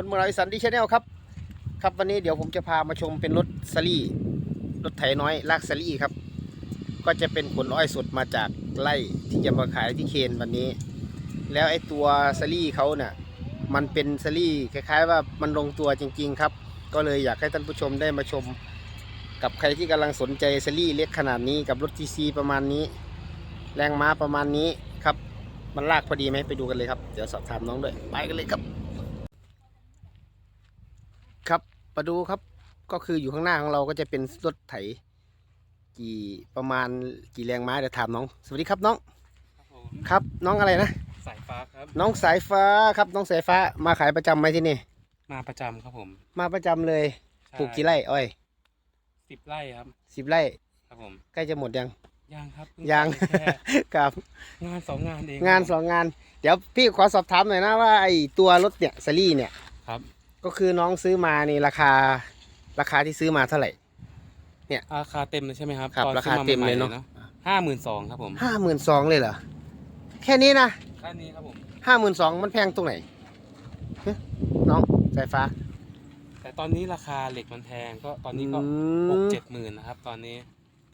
คนเมืองอีสันดีชาแนลครับ ครับวันนี้เดี๋ยวผมจะพามาชมเป็นรถสลี่รถไถน้อยลากสลี่ครับ ก็จะเป็นผลอ้อยสดมาจากไร่ที่จะมาขายที่เคนวันนี้ แล้วไอตัวสลี่เขาเนี่ยมันเป็นสลี่คล้ายๆ ว่ามันลงตัวจริง ๆ ครับ ก็เลยอยากให้ท่านผู้ชมได้มาชม กับใครที่กำลังสนใจสลี่เล็กขนาดนี้กับรถทีซีประมาณนี้ แรงม้าประมาณนี้ครับ มันลากพอดีไหมไปดูกันเลยครับ เดี๋ยวสอบถามน้องด้วยไปกันเลยครับ ครับ มาดูครับก็คืออยู่ข้างหน้าของเราก็จะเป็นรถไถ กี่ประมาณกี่แรงม้าเดี๋ยวถามน้อง สวัสดีครับน้องครับผมครับน้องอะไรนะ สายฟ้าครับ น้องสายฟ้าครับน้องสายฟ้ามาขายประจำไหมที่นี่ มาประจำครับผมมาประจำเลยใช่ปลูกกี่ไร่อ้อยสิบไร่ครับ สิบไร่ครับผมใกล้จะหมดยังยังครับเพิ่ยังทำได้แค่ครับ งานสองงานเองงานสองงาน เดี๋ยวพี่ขอสอบถามหน่อยนะว่าไอ้ตัวรถเนี่ยสลี่เนี่ย ครับ ก็คือน้องซื้อมานี่ราคาราคาที่ซื้อมาเท่าไหร่ ราคาเต็มเลยใช่ไหมครับครับตอนราคาซื้อเต็มเลยเนอะ ห้าหมื่นสองครับผมห้าหมื่นสองเลยเหรอ แค่นี้นะแค่นี้ครับผมห้าหมื่นสองมันแพงตรงไหนฮะน้องสายฟ้าแต่ตอนนี้ราคาเหล็กมันแพงก็ตอนนี้ก็อืหกมเจ็ดหมื่นนะครับ ตอนนี้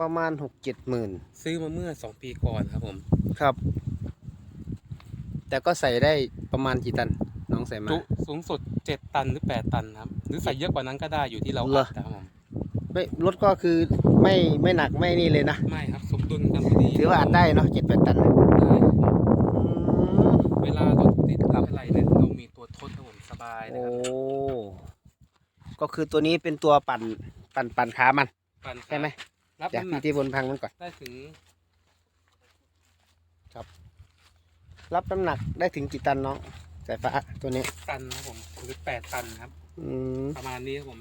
ประมาณหกเจ็ดหมื่นซื้อมาเมื่อสองปีก่อนครับผม ครับ แต่ก็ใส่ได้ประมาณกี่ตัน น้องใส่มาจุสูงสุดเจ็ดตันหรือแปดตันครับ หรือใส่เยอะกว่านั้นก็ได้อยู่ที่เราเหรออัดนะครับผมไม่รถก็คือไม่ไม่หนักไม่นี่เลยนะไม่ครับ สมดุลกันพอดีถือว่าอัดได้เนาะเจ็ดแปดตันได้ครับผมอืมเวลารถติดครับอะไรเนี่ยเรามีตัวทดครับผมสบายนะโอ้ครับก็คือตัวนี้เป็นตัวปั่นปั่นปั่นขามันปั่นใช่ไหมรับเดี๋ยวน้ำหนัพี่กที่บนพังมันก่อน ได้ถึงรับน้ำหนักได้ถึงกี่ตันน้อง สายฟ้าตัวนี้ ตันครับผมหรือแปดตันครับ อืมประมาณนี้ครับผม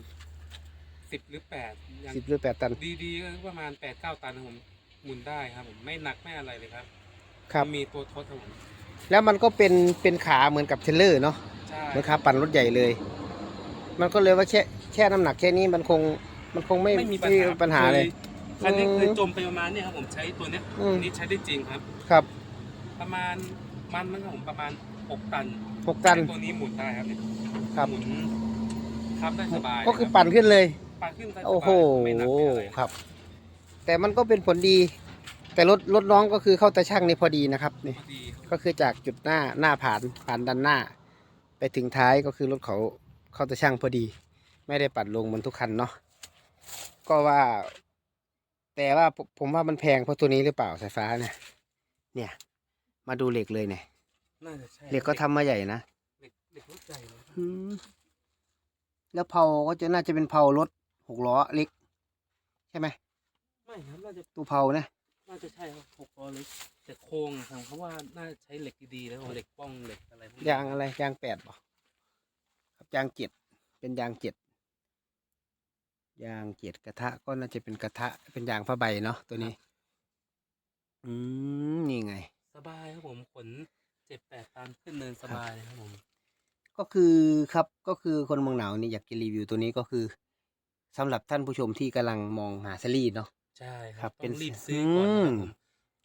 สิบหรือแปดยังสิบหรือแปดตัน ดีๆก็ประมาณแปดเก้าตันครับผมหมุนได้ครับผมไม่หนักไม่อะไรเลยครับครับ มีตัวทดครับผมแล้วมันก็เป็นเป็นขาเหมือนกับเทรลเลอร์เนาะใช่เหมือนขาปั่นรถใหญ่เลย มันก็เลยว่าแค่แค่น้ำหนักแค่นี้มันคงมันคงไม่ไม่มีไปัญหาเลยคคันนี้อืมเคยจมไปประมาณเนี้ครับผมใช้ตัวเนี้ยอืม อันนี้ใช้ได้จริงครับ ครับ ประมาณมันมันครับผมประมาณหกตัน หกตันใช้ตัวนี้หมุนได้ครับเนี่ยครับ หมุนครับได้สบายก็คือเลยรับปั่นขึ้นเลย ปั่นขึ้นได้สบายโอ้โหไม่หนักไม่อะไรครับ แต่มันก็เป็นผลดี แต่รถรถน้องก็คือเข้าตาช่างนี่พอดีนะครับนี่ พอดีครับก็คือจากจุดหน้าหน้าผ่านผ่านด้านหน้า ไปถึงท้ายก็คือรถเขาเข้าตาช่างพอดี ไม่ได้ปัดลงเหมือนทุกคันเนาะก็ว่า แต่ว่าผมผมว่ามันแพงเพราะตัวนี้หรือเปล่าสายฟ้าเนี่ย เนี่ย มาดูเหล็กเลยเนี่ย น่าจะใช่เหล็กก็ทำมาใหญ่นะเหล็กเหล็กรถใหญ่เลยครับอืมแล้วเผาก็จะน่าจะเป็นเผารถหกล้อเล็ก ใช่ไหมไม่ครับน่าจะตู้เผานะน่าจะใช่ครับหกล้อเล็กแต่โครงอะครับเพราะว่าน่าจะใช้เหล็กดีๆแล้วเหล็กป้องเหล็กอะไรพวกนี้ยางอะไรยางแปดบ่ครับยางเจ็ดเป็นยางเจ็ดยางเจ็ดกระทะก็น่าจะเป็นกระทะเป็นยางผ้าใบเนาะตัวนี้ อืมนี่ไง สบายครับผมขนเจ็ดแปดตันขึ้นเนินสบายเลยครับผม ก็คือครับก็คือคนเมืองหนาวนี่อยากจะรีวิวตัวนี้ก็คือสำหรับท่านผู้ชมที่กำลังมองหาสลีดเนาะ ใช่คครัรับบเป็นต้องรีบซื้อก่อนนะครับผม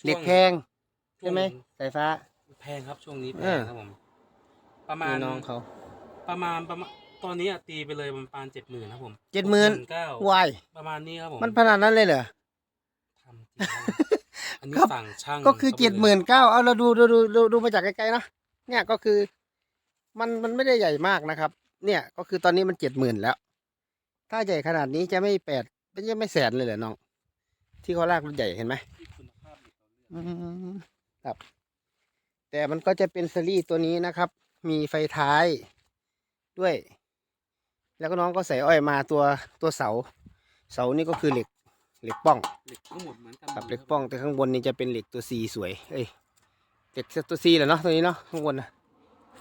เหล็กแพงช่วใช่ไหมสายฟ้า แพงครับช่วงนี้แพเองอ ครับผม ประมาณนี่น้องเขาประมาณประมาณตอนนี้อะตีไปเลยประมาณเจ็ดหมื่นครับผมเจ็ดหมื่นเก้าวายประมาณนี้ครับผมมันขนาดนั้นเลยเหรอ ทำจริงครับ อันนี้ครับสั่งช่างก็คือข้าไปเจ็ดหมื่นเก้าเอาเราดูดูดูดูดูมาจากไกลๆเนาะเนี่ยก็คือมันมันไม่ได้ใหญ่มากนะครับ เนี่ยก็คือตอนนี้มันเจ็ดหมื่นแล้ว ถ้าใหญ่ขนาดนี้จะไม่แปดไม่จะไม่แสนเลยเหรอน้อง ที่เขาลากรถใหญ่เห็นไหมที่คุณภาพเหล็กเราเลือกอืมครับ แต่มันก็จะเป็นซีรีส์ตัวนี้นะครับ มีไฟท้ายด้วย แล้วก็น้องก็ใส่อ้อยมาตัวตัวเสา เสานี่ก็คือเหล็ก เหล็กป้องเหล็กทั้งหมดเหมือนกันกับมดเหล็กป้องแต่ข้างบนนี่จะเป็นเหล็กตัวซีสวย เอ้ยเหล็กตัวซีแหละเนาะตัวนี้เนาะข้างบนนะ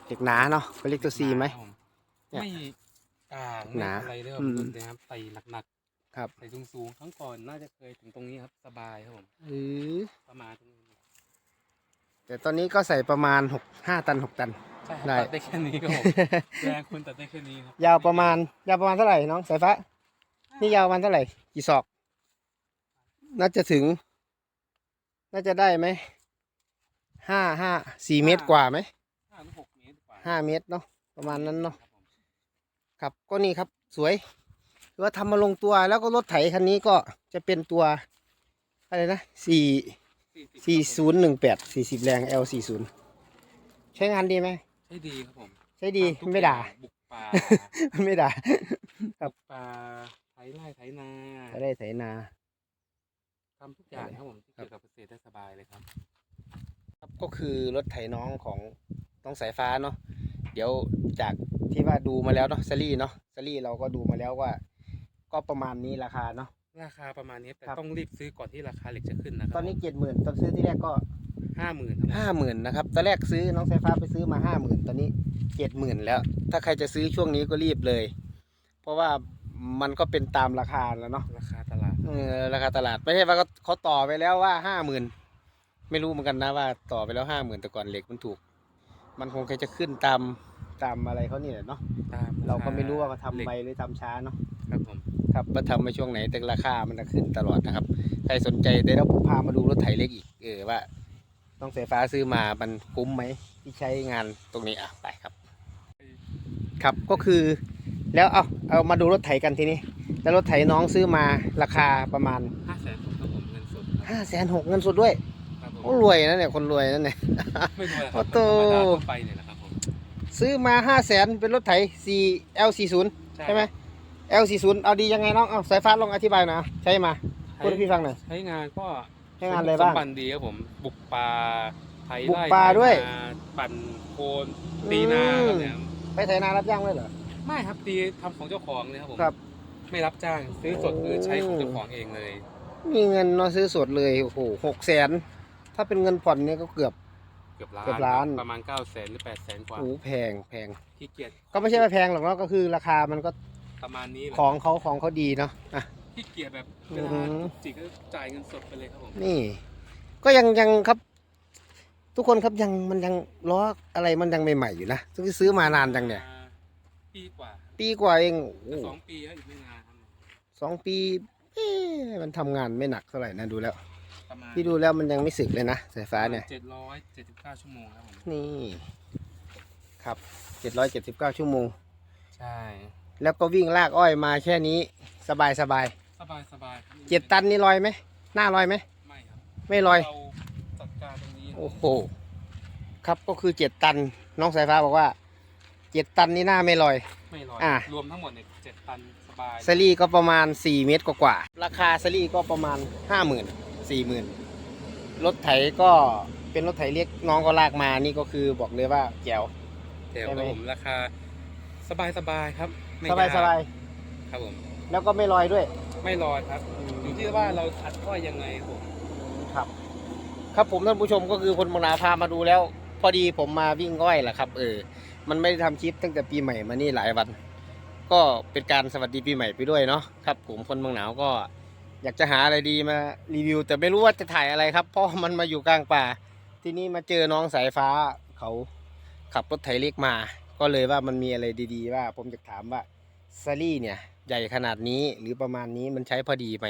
เหล็กหนาเนาะเขาเรียกตัวซีไหมครับผเนี่ยไม่กลางหนาไม่อะไรเลยครับอืมคุณนะครับใส่หนักครับๆใส่สูงๆครั้งก่อนน่าจะเคยถึงตรงนี้ครับสบายครับผมเออประมาณตรงนี้แต่ตอนนี้ก็ใส่ประมาณหกห้าตันหกตันใช่ครับได้ตัดได้แค่นี้ครับผมแรงคุณตัดได้แค่นี้ครับยาวประมาณยาวประมาณเท่าไหร่น้องสายฟ้านี่ยาวประมาณเท่าไหร่กี่ศอก น่าจะถึง น่าจะได้ไหมห้าห้าสี่เมตรกว่าไหมห้าหรือหกเมตรกว่าห้าเมตรเนาะประมาณนั้นเนาะครับผมครับก็นี่ครับสวยหรือว่าทำมาลงตัวแล้วก็รถไถคันนี้ก็จะเป็นตัวอะไรนะสี่สี่ศูนย์หนึ่งแปดสี่สิบแรง L สี่ศูนย์ใช้งานดีไหมใช่ดีครับผม ใช้ดีทำทุกไม่ด่าอย่งบุกป่าไม่ด่าบุกป่าไถไร่ไถนาจะได้ไถนา ทำทุกอย่างครับผมที่เกี่ยวกับเกษตรได้สบายเลยครับ ครับก็คือรถไถน้องของน้องสายฟ้าเนาะเดี๋ยวจากที่ว่าดูมาแล้วเนาะซรี่เนาะซรี่เราก็ดูมาแล้วว่า ก็ประมาณนี้ราคาเนาะราคาประมาณนี้แต่ครับต้องรีบซื้อก่อนที่ราคาเหล็กจะขึ้นนะครัตอนนี้เจ็ดหมื่นตอนซื้อที่แรกก็ห้าหมื่นครับผมห้าหมื่นนะครับตอนแรกซื้อน้องสายฟ้าไปซื้อมาห้าหมื่นตอนนี้เจ็ดหมื่นแล้ว ถ้าใครจะซื้อช่วงนี้ก็รีบเลย เพราะว่ามันก็เป็นตามราคาแล้วเนาะราคาตลาด เออราคาตลาดไม่ใช่ว่าเขาเขาต่อไปแล้วว่าห้าหมื่นไม่รู้เหมือนกันนะว่าต่อไปแล้วห้าหมื่นแต่ก่อนเหล็กมันถูก มันคงแค่จะขึ้นตามตามอะไรเขานี่แหละเนาะตามเราก็ไม่รู้ว่าเขาทำเหล็กไปหรือทำช้าเนาะครับผมครับว่าทำไปช่วงไหนแต่ราคามันจะขึ้นตลอดนะครับ ใครสนใจเดี๋ยวเราพามาดูรถไถเล็กอีกเออว่าต้องสายฟ้าซื้อมามันคุ้มไหมที่ใช้งานตรงนี้อะไปครับ ครับก็คือแล้วเอาเอามาดูรถไถกันทีนี้ แล้วรถไถน้องซื้อมาราคาประมาณห้าแสนครับผมเงินสดครับห้าแสนหกเงินสดด้วยครับผมโอ้รวยนะเนี่ยคนรวยนั่นเนี่ย ไม่รวยคโอ้รับโต ธรรมดาทั่วไปเนี่ยแหละครับผมซื้อมาห้าแสนเป็นรถไถ4 L 4 0ใช่ไหม L 4 0เอาดียังไงน้องเอาสายฟ้าลองอธิบายหนะใช่มาพูดให้พี่ฟังหน่อย ใช้งานก็ใช้งานอะไรบ้างสมบันดีครับผมบุกป่าไถบุกไร่ป่าไถด้วยนาปั่นโคนตีนาครับเนี่ยไปไถนารับจ้างด้วยเหรอ ไม่ครับตีทำของเจ้าของเลยครับผมครับ ไม่รับจ้างซื้อสดคือใช้ของเจ้าของเองเลย มีเงินเนาะซื้อสดเลยโอ้โหหกแสนถ้าเป็นเงินผ่อนเนี่ยก็เกือบ เกือบล้านเกือบล้าน ประมาณ9ก้าแสนหรือ8ปดแสนกว่าโอ้โหแพงแพง ขี้เกียจก็ไม่ใช่ว่าแพงหรอกเนาะก็คือราคามันก็ประมาณนี้แหละของเขาของเขาดีเนาะอะ ขี้เกียจแบบอืเวอลาหือจุกจิกก็จ่ายเงินสดไปเลยครับผมนี่ ก็ยังยังครับ ทุกคนครับยังมันยังล้ออะไรมันยังใหม่ๆอยู่นะซึ่งซื้อมานานจังเนี่ย ปีกว่าปีกว่าเองโอ้สองปีแล้วอีกไม่นานครับ สองปีเอ๊ะมันทำงานไม่หนักเท่าไหร่นะดูแล้ว ประมาณพี่ดูแล้วมันยังไม่สึกเลยนะสายฟ้าเนี่ย เจ็ดร้อยเจ็ดสิบเก้าชั่วโมงครับผม นี่ครับเจ็ดร้อยเจ็ดสิบเก้าชั่วโมง ใช่ แล้วก็วิ่งลากอ้อยมาแค่นี้สบายสบายสบายสบายครับเจ็ดตันนี่ลอยไหมหน้าลอยไหม ไม่ครับไม่ลอย เราจัดการตรงนี้โอ้โห ครับก็คือเจ็ดตัน น้องสายฟ้าบอกว่าเจ็ดตันนี่หน้าไม่ลอย ไม่ลอยอะ รวมทั้งหมดเนี่ยเจ็ดตันส บายซรี่ก็ประมาณ 4 เมตรกว่าๆราคาซรี่ก็ประมาณ 50,000 40,000 รถไถก็เป็นรถไถเล็กน้องก็ลากมานี่ก็คือบอกเลยว่าแจ๋วแถวใช่ไหมครับผมราคาสบายสบายครับไม่สบายสบายครับผมแล้วก็ไม่ลอยด้วย ไม่ลอยครับ อยู่ที่ว่าเราอัดก้อยยังไงครับผมครับ ครับผมท่านผู้ชมก็คือคนบางนาพามาดูแล้ว พอดีผมมาวิ่งอ้อยแหละครับ เออ มันไม่ได้ทำคลิปตั้งแต่ปีใหม่มานี่หลายวัน ก็เป็นการสวัสดีปีใหม่ไปด้วยเนาะครับผมคนบางหนาวก็อยากจะหาอะไรดีมารีวิว แต่ไม่รู้ว่าจะถ่ายอะไรครับ เพราะมันมาอยู่กลางป่า ที่นี่มาเจอน้องสายฟ้าเขาขับรถไถเล็กมา ก็เลยว่ามันมีอะไรดีๆ ว่า ผมจะถามว่าซารี่เนี่ย ใหญ่ขนาดนี้หรือประมาณนี้มันใช้พอดีไหม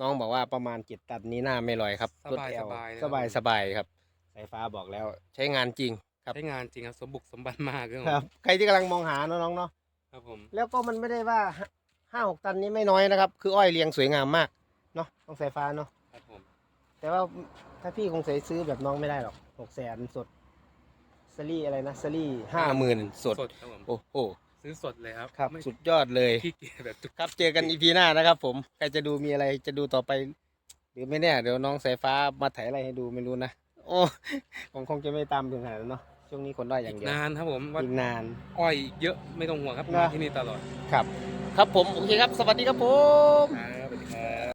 น้องบอกว่าประมาณเจ็ดตันนี้หน้าไม่ลอยครับสบายรถส L บายนะสบายสบายครับสายฟ้าบอกแล้วใช้งานจริงครับใช้งานจริงครับสมบุกสมบันมากครับผมครับใครที่กำลังมองหาเนอะน้องเนาะ ครับผมแล้วก็มันไม่ได้ว่าห้าหกตันนี้ไม่น้อยนะครับ คืออ้อยเรียงสวยงามมากเนาะต้องสายฟ้าเนาะครับผมแต่ว่าถ้าพี่คงใส่ซื้อแบบน้องไม่ได้หรอกหกแสนสดซรี่อะไรนะซรี่ห้าหมื่นสดสดครับผมโอ้โหซื้อสดเลยครับครับ ไม่สุดยอดเลยขี้เกียจแบบจุกครับเจอกันอีพีหน้านะครับ ผมใครจะดูมีอะไรจะดูต่อไป หรือไม่แน่เดี๋ยวน้องสายฟ้ามาถ่ายอะไรให้ดูไม่รู้นะโอ้ผมคงจะไม่ตามถึงขนาดนั้นเนาะ ช่วงนี้คนได้อย่างเดียวนานครับผมว่าอีกนาน อ้อยเยอะไม่ต้องห่วงครับนะ มาที่นี่ตลอดครับ ครับผม โอเคครับ สวัสดีครับผม ครับ